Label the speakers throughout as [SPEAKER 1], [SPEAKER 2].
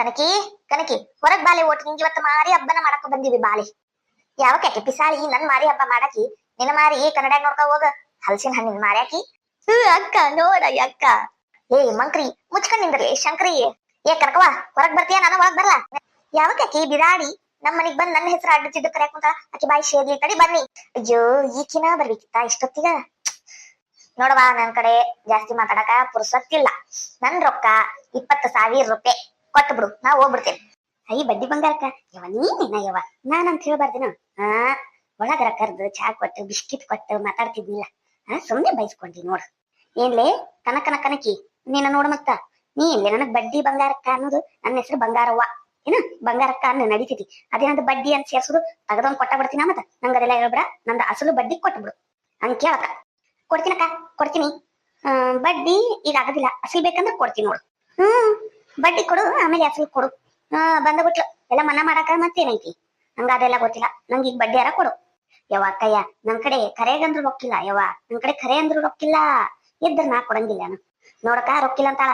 [SPEAKER 1] ಕನಕಿ ಕನಕಿ ಹೊರಗ್ ಬಾಲೆ ಓಟ್ ನಿಂಗೆ ಇವತ್ತು ಮಾರಿ ಹಬ್ಬನ ಮಾಡಕ್ ಬಂದಿವಿ ಬಾಲಿ. ಯಾವ ಆಕಿ ಪಿಸಾಳಿ ನನ್ ಮಾರಿ ಹಬ್ಬ ಮಾಡಾಕಿ? ನಿನ್ನ ಮಾರಿ ಕನ್ನಡ ನೋಡ್ಕ ಹೋಗ. ಹಲಸಿನ ಹಣ್ಣಿನ ಮಾರ್ಯಾಕಿ? ಹ್ಮ್ ಅಕ್ಕ ನೋಡ ಅಕ್ಕ. ಏ ಮಂಕ್ರಿ ಮುಚ್ಕೊಂಡ್ ನಿಂದ್ರಿ ಶಂಕ್ರಿ. ಏ ಕನಕವ ಹೊರಗ್ ಬರ್ತೀಯ? ನಾನು ಒಳಗ್ ಬರ್ಲಾ? ಯಾವ ಆಕಿ ಬಿದಾಡಿ ನಮ್ ಮನಿಗ್ ಬಂದ್ ನನ್ನ ಹೆಸರು ಅಡ್ಡಿದ್ದು ಕರೆಯಕ್ ಕುಂತ ಆಕಿ ಬಾಯಿ ಶೇರ್ಲಿ ತಡಿ ಬನ್ನಿ. ಅಯ್ಯೋ ಈಕಿನ ಬರ್ಬೇಕಿತ್ತ ಇಷ್ಟೊತ್ತಿಗ? ನೋಡವಾ ನನ್ ಕಡೆ ಜಾಸ್ತಿ ಮಾತಾಡಕ ಪುರ್ಸತ್ತಿಲ್ಲ. ನನ್ ರೊಕ್ಕ ಇಪ್ಪತ್ತು ಸಾವಿರ ರೂಪಾಯಿ ಕೊಟ್ಟು ಬಿಡು, ನಾ ಹೋಗ್ಬಿಡ್ತೇನೆ. ಅಯ್ಯ, ಬಡ್ಡಿ ಬಂಗಾರಕ್ಕ. ಯವ ನೀನೇನ ಯವ ನಾನಂತ ಹೇಳ್ಬಾರ್ದೇನು? ಹಾ ಒಳಗರ ಕರ್ದು ಚಾ ಕೊಟ್ಟು, ಬಿಸ್ಕಿಟ್ ಕೊಟ್ಟು ಮಾತಾಡ್ತಿದ್ನಿಲ್ಲ. ಹಾ ಸುಮ್ನೆ ಬೈಸ್ಕೊಂಡಿ ನೋಡು. ಏನ್ಲೇ ಕನಕನ ಕನಕಿ ನೀನ ನೋಡು ಮತ್ತ. ನೀ ಇಲ್ಲೇ ನನಗ್ ಬಡ್ಡಿ ಬಂಗಾರಕ್ಕ ಅನ್ನೋದು ನನ್ನ ಹೆಸರು ಬಂಗಾರವ್ವ. ಏನ? ಬಂಗಾರಕ್ಕ ಅನ್ನ ನಡೀತೈತಿ ಅದೇನಂತ ಬಡ್ಡಿ ಅಂತ ಸೇರ್ಸೋದು? ತಗದೊಂದ್ ಕೊಟ್ಟ ಬಿಡ್ತೀನ ಮತ್ತ? ನಂಗ ಅದೆಲ್ಲ ಹೇಳ್ಬಿಡ. ನಂದ ಅಸಲು ಬಡ್ಡಿ ಕೊಟ್ಬಿಡು ಹಂಗ ಕೇಳಕ್ಕ ಕೊಡ್ತೀನಕ್ಕ, ಕೊಡ್ತೀನಿ. ಬಡ್ಡಿ ಈಗ ಆಗೋದಿಲ್ಲ ಅಸಲ್ ಬೇಕಂದ್ರೆ ಕೊಡ್ತೀನಿ ನೋಡು. ಹ್ಮ್. ಬಡ್ಡಿ ಕೊಡು, ಆಮೇಲೆ ಅಸಲು ಕೊಡು. ಹಾ ಬಂದ್ಬಿಟ್ಲು. ಎಲ್ಲ ಮನ ಮಾಡಾಕ ಮತ್ತೇನೈತಿ? ಹಂಗ ಅದೆಲ್ಲ ಗೊತ್ತಿಲ್ಲ. ನಂಗೆ ಈಗ ಬಡ್ಡಿ ಯಾರ ಕೊಡು. ಯವ್ವ ಅಕ್ಕಯ್ಯ, ನನ್ ಕಡೆ ಕರೆಗಂದ್ರು ರೊಕ್ಕಿಲ್ಲ. ಯವ್ವ, ನನ್ ಕಡೆ ಕರೆ ಅಂದ್ರು ರೊಕ್ಕಿಲ್ಲ. ಇದ್ರ ನಾ ಕೊಡಂಗಿಲ್ಲ ನೋಡಕ ರೊಕ್ಕಿಲ್ಲ ಅಂತಾಳ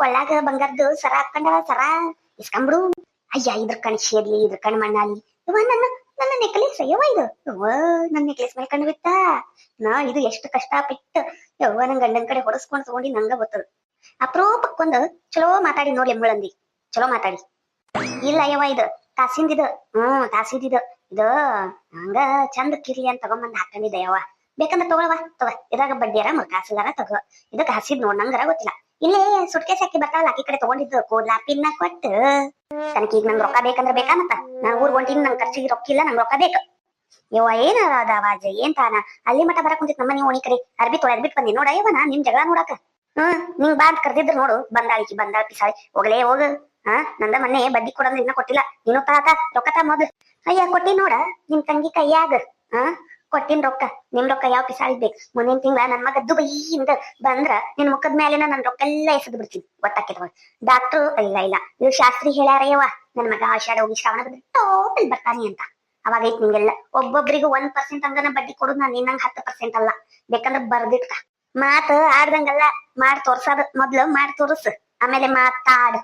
[SPEAKER 1] ಕೊಳ್ಳಾಗ ಬಂಗಾರದ್ದು ಸರ ಹಾಕೊಂಡಾಳ ಸರ. ಇಸ್ಕೊಂಬಿಡು ಅಯ್ಯ, ಇದ್ರ ಕಣ್ ಶೇರ್ಲಿ, ಇದ್ರ ಕಣ್ ಮಣ್ಣಾಲಿ. ಯವ್ವ, ನನ್ನ ನನ್ನ ನೆಕ್ಲೆಸ್, ಯವ್ವ ಇದು? ನನ್ನ ನೆಕ್ಲೆಸ್ ಮೇಲೆ ಕಣ್ಣು ಬಿತ್ತಾ. ನಾ ಇದು ಎಷ್ಟು ಕಷ್ಟಪಟ್ಟು ಯವ್ವ, ನನ್ ಗಂಡನ ಕಡೆ ಹೊಡಸ್ಕೊಂಡ್ ತಗೊಂಡಿ ನಂಗ ಗೊತ್ತದ. ಅಪರೂಪಕ್ಕೊಂದು ಚಲೋ ಮಾತಾಡಿ ನೋಡಿ ಮುಳಂದಿ ಚಲೋ ಮಾತಾಡಿ. ಇಲ್ಲ ಯವ್ವ ಇದು ತಾಸಿಂದಿದು ಹ್ಮ್ ತಾಸಿಂದಿದು ಇದು. ಹಂಗ ಚಂದ ಕಿರಿ ಅಂತ ತಗೊಂಬಂದ್ ಹಾಕೊಂಡಿದ್ದೆ ಯವ್ವ. ಬೇಕಂದ್ರೆ ತಗೊಳವ ತಗೋ. ಇದಾಗ ಬಡ್ಡಿಯಾರ ಕಾಸಿಲ್ಲಾರ ತಗೋ. ಇದಕ್ಕೆ ಹಸಿದ್ ನೋಡ್ ಗೊತ್ತಿಲ್ಲ. ಇಲ್ಲೇ ಸುಟ್ಕೆ ಹಾಕಿ ಬರ್ತಾವಲ್ಲ ಆಕಿ ಕಡೆ ತಗೊಂಡಿದ್ದು, ಕೂದ್ಲಾ ಪಿನ್ನ ಕೊಟ್ಟು. ತನಕ ಈಗ ನಂಗ್ ರೊಕ್ಕ ಬೇಕಂದ್ರೆ ಬೇಕಾ ಮತ್ತ? ನಾನ್ ಊರ್ ಹೊಂಟಿನಿ, ನಂಗೆ ಖರ್ಚಿಗೆ ರೊಕ್ಕ ಇಲ್ಲ, ನಂಗ್ ರೊಕ್ಕ ಬೇಕು. ಯವ್ವ ಏನ ಅದಾವ ಏನ್ ತಾನ? ಅಲ್ಲಿ ಮಠ ಬರಕ್ ಕುಂತಿತ್ ನಮ್ಮನೆ ಓಣಿ ಕಡೆ. ಅರ್ಬಿ ತೊಳೆದ್ ಬಿಟ್ಟು ಬಂದಿ. ನೋಡ ಯವ್ವ ನಾ ನಿಮ್ ಜಗಳ ನೋಡಕ. ಹ್ಮ್ ನಿಂಗ್ ಬಾ ಅಂತ ಕರ್ದಿದ್ರು ನೋಡು ಬಂದಾಳಿಕಿ ಬಂದಾಳ ಪಿಸಾಳಿ. ಹೋಗ್ಲೇ ಹೋಗು. ಹಾ, ನಂದ ಮೊನ್ನೆ ಬಡ್ಡಿ ಕೊಡಂದ್ರೆ ಇನ್ನ ಕೊಟ್ಟಿಲ್ಲ. ನೀನು ತಾತ ರೊಕ್ಕ ತಾ ಮೊದ್ಲು. ಅಯ್ಯ ಕೊಟ್ಟಿ ನೋಡ ನಿಮ್ ತಂಗಿ ಕೈಯಾಗ ಹಾ, ಕೊಟ್ಟಿನ ರೊಕ್ಕ. ನಿಮ್ ರೊಕ್ಕ ಯಾವ ಪಿಸಾಳಿ ಬೇಕು? ಮುಂದಿನ ತಿಂಗಳ ನನ್ ಮಗ ದುಬೈಯಿಂದ ಬಂದ್ರ ನಿನ್ ಮುಖದ ಮೇಲೆನ ನನ್ ರೊಕ್ಕ ಎಲ್ಲ ಎಸೆದು ಬಿಡ್ತೀನಿ. ಗೊತ್ತಾಕಿದ ಡಾಕ್ಟ್ರು, ಇಲ್ಲ ಇಲ್ಲ. ನೀವು ಶಾಸ್ತ್ರಿ ಹೇಳ್ಯಾರಯ್ಯವ ನನ್ ಮಗ ಆಷಾಢ ಹೋಗಿ ಶ್ರಾವಣ ಬಂದ್ರೆ ಟೋಟಲ್ ಬರ್ತಾನೆ ಅಂತ. ಅವಾಗ ಐತ್ ನಿಂಗೆಲ್ಲ. ಒಬ್ಬೊಬ್ರಿಗೂ ಒಂದ್ ಪರ್ಸೆಂಟ್ ಅಂದ್ರೆ ಬಡ್ಡಿ ಕೊಡುದು ನಾನು ನಿನ್ನಂಗ್ ಹತ್ತು ಪರ್ಸೆಂಟ್ ಅಲ್ಲ. ಬೇಕಂದ್ರೆ ಬರ್ದಿಟ್ಕ. ಮಾತು ಆಡ್ದಂಗಲ್ಲ ಮಾಡ್ ತೋರ್ಸೋದು ಮೊದ್ಲು ಮಾಡ್ ತೋರ್ಸು. ಆಮೇಲೆ ಮಾತಾಡು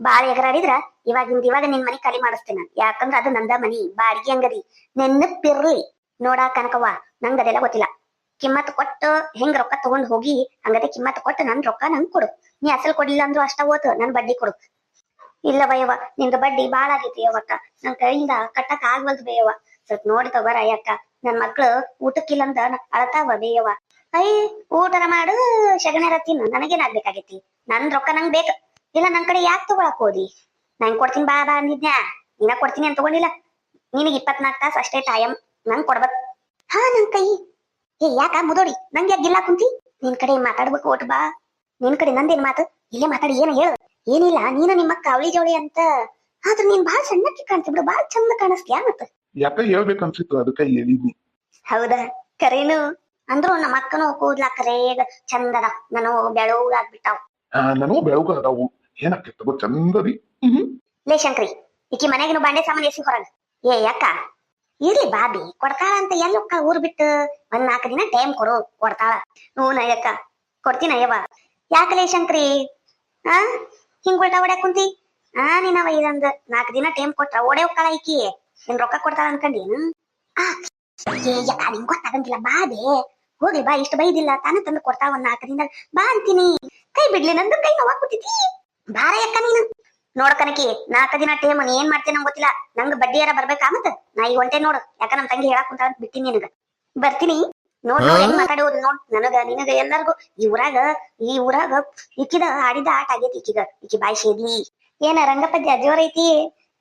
[SPEAKER 1] ಬಾಳ ಎಗರಾಡಿದ್ರ ಇವಾಗಿಂದ ಇವಾಗ ನಿನ್ ಮನಿ ಖಾಲಿ ಮಾಡಿಸ್ತೇನೆ ಯಾಕಂದ್ರ ಅದು ನಂದ ಮನಿ, ಬಾಡಿಗೆ ಅಂಗಡಿ. ನೆನಪಿರ್ಲಿ. ನೋಡಾ ಕನಕವ್ವ. ನಂಗ ಅದೆಲ್ಲ ಗೊತ್ತಿಲ್ಲ. ಕಿಮ್ಮತ್ ಕೊಟ್ಟು ಹೆಂಗ್ ರೊಕ್ಕ ತಗೊಂಡ್ ಹೋಗಿ ಹಂಗದೆ ಕಿಮ್ಮತ್ ಕೊಟ್ಟು ನನ್ ರೊಕ್ಕ ನಂಗ್ ಕೊಡು. ನೀ ಅಸಲ್ ಕೊಡ್ಲಿಲ್ಲ ಅಂದ್ರು ಅಷ್ಟ ಓತು ನನ್ ಬಡ್ಡಿ ಕೊಡು. ಇಲ್ಲ ಬಯವ ನಿಂದ ಬಡ್ಡಿ ಬಾಳ ಆಗೈತಿ ಅವಕ್ಕ ನನ್ ಕೈಯಿಂದ ಕಟ್ಟಕ್ ಆಗ್ವಲ್ದು ಬೇಯವ್ವ ಸ್ವಲ್ಪ ನೋಡಿ ತಗೋರ ಅಯ್ಯಕ್ಕ. ನನ್ ಮಕ್ಳು ಊಟಕ್ಕಿಲ್ಲಂದ ಅಳತಾವ ಬೇಯವ್ವ ಐ ಊಟರ ಮಾಡು ಶಗಣರ ತಿನ್ನು. ನನಗೇನಾಗ್ಬೇಕಾಗೈತಿ? ನನ್ ರೊಕ್ಕ ನಂಗ್ ಬೇಕು. ಇಲ್ಲ ನನ್ ಕಡೆ ಯಾಕೆ ತಗೊಳಕ್ ಹೋದಿ? ನಂಗ್ ಕೊಡ್ತೀನಿ ಬಾ ಬಾ ಅಂದಿದ್ನ್ಯಾ? ನೀನ ಕೊಡ್ತೀನಿ ಅಂತ ತಗೊಂಡಿಲ್ಲ. ನಿನಗೆ ಇಪ್ಪತ್ನಾಲ್ಕು ತಾಸು ಅಷ್ಟೇ ಟೈಮ್ ನಂಗ್ ಕೊಡ್ಬೇಕು. ಹಾ ನನ್ ಕೈ. ಏ ಯಾಕ? ಮುದೋಡಿ. ನಂಗೆ ಯಾಕೆ ಗಿಲ್ಲ ಕುಂತಿ? ನಿನ್ ಕಡೆ ಮಾತಾಡ್ಬೇಕು ಓಟ್ ಬಾ. ನಿನ್ ಕಡೆ ನಂದೇನ್ ಮಾತು? ಇಲ್ಲೇ ಮಾತಾಡಿ ಏನು ಹೇಳು? ಏನಿಲ್ಲ ನೀನು ನಿಮ್ಮ ಕವಳಿ ಜವಳಿ ಅಂತ. ಆದ್ರೆ ನೀನ್ ಬಾಳ ಸಣ್ಣಕ್ಕೆ ಕಾಣ್ತಿ ಬಿಡು ಬಾಳ ಚಂದ ಕಾಣಿಸ್ತೀಯ ಮತ್ತ?
[SPEAKER 2] ಯಾಕ ಅದಕ್ಕೆ ಹೇಳಿದ್ನಿ
[SPEAKER 1] ಹೌದಾ? ಕರೇನು? ಅಂದ್ರು ನಮ್ಮ ಅಕ್ಕನು ಕೂದ್ಲ ಕರೇಗ ಚಂದದ ನಾನು ಬೆಳಗಾಗ್ಬಿಟ್ಟಾವ್
[SPEAKER 2] ನಾನು ಅದಾವು ಏನಕ್ಕೆ ತಗೋ ಚಂದದಿ.
[SPEAKER 1] ಲೇ ಶಂಕ್ರಿ ಈಕಿ ಮನೆಗಿನ ಬಾಂಡೆ ಸಾಮಾನು ಎಸಿ ಹೊರಗ. ಏ ಅಕ್ಕ ಇರ್ಲಿ ಬಾಬಿ ಕೊಡ್ತಾಳ ಅಂತ ಎಲ್ಲೊಕ್ಕ ಊರ್ ಬಿಟ್ಟು? ಒಂದ್ ನಾಲ್ಕು ದಿನ ಟೈಮ್ ಕೊಡು ಕೊಡ್ತಾಳ. ನೋ ನಯ್ಯಕ್ಕ ಕೊಡ್ತೀನ ಅಯ್ಯವ್ವ. ಯಾಕಲೇ ಶಂಕ್ರಿ? ಆ ಹಿಂಗ್ ಉಲ್ಟಾ ಹೊಡ್ಯಾಕ್ ಕುಂತಿ? ಆ ನೀನವ ಇದಂದ ನಾಲ್ಕು ದಿನ ಟೈಮ್ ಕೊಟ್ರ ಓಡೆ ಹೋಗ್ತಾಳ ಈಕಿ. ನಿನ್ ರೊಕ್ಕ ಕೊಡ್ತಾಳ ಅನ್ಕಂಡಿ ಆ ನಿಂಗ್ ಗೊತ್ತಾಗಂಗಿಲ್ಲ. ಬಾಬೆ ಹೋಗ್ಲಿ ಬಾ ಇಷ್ಟು ಬೈದಿಲ್ಲ ತಾನೇ ತಂದು ಕೊಡ್ತಾವ ಒಂದ್ ನಾಲ್ಕು ದಿನ ಬಾ ಅಂತೀನಿ. ಕೈ ಬಿಡ್ಲಿ ನಂದು ಕೈ ನೋವಾಗ್ ಬಾರ ಯಾಕ ನೀನು. ನೋಡ್ಕನಕಿ ನಾಲ್ಕು ದಿನ ಟೈಮ್ ಏನ್ ಮಾಡ್ತೀನಿ ನಂಗೆ ಗೊತ್ತಿಲ್ಲ. ನಂಗೆ ಬಡ್ಡಿ ಯಾರ ಬರ್ಬೇಕಾ ಮತ್ತ? ನಾ ಈಗ ಒಂಟೆ ನೋಡು. ಯಾಕ ನಮ್ ತಂಗಿ ಹೇಳಕ್ ಕುಂತ ಅಂತ ಬಿಟ್ಟಿನಿ ನಿನಗ. ಬರ್ತೀನಿ. ನೋಡ್ ನೋಡ್ ಹೆಂಗ್ ಮಾತಾಡೋದು ನೋಡ್. ನನಗ ನಿನಗ ಎಲ್ಲಾರ್ಗು ಈ ಊರಾಗ ಈ ಊರಾಗ ಇಕ್ಕಿದ ಆಡಿದ ಆಟ ಆಗೈತಿ ಈಕಿಗ. ಈಕಿ ಬಾಯಿ ಸೇದ್ಲಿ ಏನ ರಂಗಪದ್ಯ ಜೋರ್ ಐತಿ?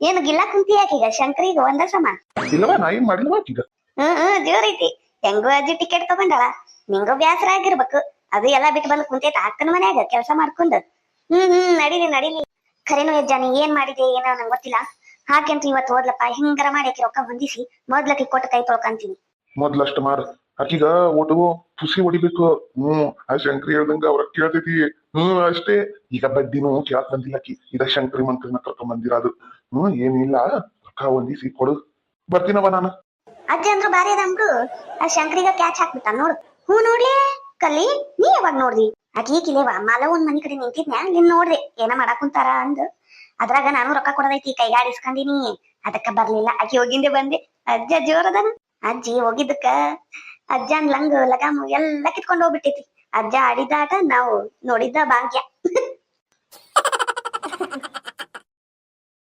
[SPEAKER 1] ಏನು ಗಿಲ್ಲ ಕುಂತಿ ಯಾಕೀಗ? ಶಂಕರಿಗ ಒಂದ ಸಮ?
[SPEAKER 2] ಇಲ್ಲವ ನಾ ಏನ್ ಮಾಡಿಲ್ವಾ ಈಗ
[SPEAKER 1] ಹ್ಮ್ ಹ್ಮ್ ಜೋರ್ ಐತಿ. ಹೆಂಗೋ ಅಜ್ಜಿ ಟಿಕೆಟ್ ತಗೊಂಡಾಳ, ನಿಂಗೂ ಬ್ಯಾಸರ ಆಗಿರ್ಬೇಕು. ಅದು ಎಲ್ಲಾ ಬಿಟ್ಟು ಬಂದು ಕುಂತೈತೆ ಅಕ್ಕನ ಮನ್ಯಾಗ ಕೆಲಸ ಮಾಡ್ಕೊಂಡ್. ಹ್ಮ್ ಹ್ಮ್, ನಡೀಲಿ ನಡೀಲಿ. ಖರೇನು ಯಜ್ಜ, ನೀ ಏನ್ ಮಾಡಿದೆ ಏನೋ ನಂಗೆ ಗೊತ್ತಿಲ್ಲ. ಹಾಕೆಂತ ಇವತ್ತು ಓದ್ಲಪ್ಪ ಹೆಂಗರ ಮಾಡಿ ಆಕಿ ರೊಕ್ಕ ಹೊಂದಿಸಿ, ಮೊದ್ಲಕ್ಕೆ ಕೊಟ್ಟು ಕೈ ತೊಳ್ಕಂತೀನಿ.
[SPEAKER 2] ಮೊದ್ಲಷ್ಟು ಮಾರು ಆಕಿಗ ಒಟ್ಟು ಪುಸಿ ಹೊಡಿಬೇಕು. ಹ್ಮ್, ಆ ಶಂಕರಿ ಹೇಳ್ದಂಗ ಅವ್ರ ಕೇಳ್ತೈತಿ. ಹ್ಮ್, ಅಷ್ಟೇ. ಈಗ ಬಡ್ಡಿನೂ ಕೇಳಕ್ ಬಂದಿಲ್ಲ ಆಕಿ ಇದ ಶಂಕರಿ ಮಂತ್ರಿನ ಕರ್ಕೊಂಡ್ ಬಂದಿರೋದು. ಹ್ಮ್, ಏನಿಲ್ಲ, ರೊಕ್ಕ ಹೊಂದಿಸಿ ಕೊಡು. ಬರ್ತೀನವ ನಾನು.
[SPEAKER 1] ಅಜ್ಜಿ ಅಂದ್ರು ಭಾರಿ ಅದಂಬ್ರು ಆ ಶಂಕರಿಗ ಕ್ಯಾಚ್ ಹಾಕ್ಬಿಟ್ಟ ನೋಡು. ಹೂ ನೋಡ್ಲಿ? ಕಲ್ಲಿ, ನೀ ಯಾವಾಗ ನೋಡ್ರಿ ಅಕಿ ಕಿಲೇವ ಮಲ ಒಂದ್ ಮನಿ ಕಡೆ ನಿಂತಿದ್ನ್ಯಾ? ನಿನ್ ನೋಡ್ರಿ, ಏನ ಮಾಡಾಕ್ ಕುಂತಾರ ಅಂದ. ಅದ್ರಾಗ ನಾನು ರೊಕ್ಕ ಕೊಡದೈತಿ ಕೈಗಾಡಿಸ್ಕೊಂಡಿನಿ ಅದಕ್ಕ ಬರ್ಲಿಲ್ಲ. ಅಕಿ ಹೋಗಿಂದೆ ಬಂದೆ. ಅಜ್ಜ ಜೋರದನ ಅಜ್ಜಿ ಹೋಗಿದ್ದಕ್ಕ. ಅಜ್ಜನ್ ಲಂಗ ಲಗಾಮು ಎಲ್ಲ ಕಿತ್ಕೊಂಡ್ ಹೋಗ್ಬಿಟ್ಟೈತಿ. ಅಜ್ಜ ಆಡಿದಾಗ ನಾವು ನೋಡಿದ್ದ ಭಾಗ್ಯ.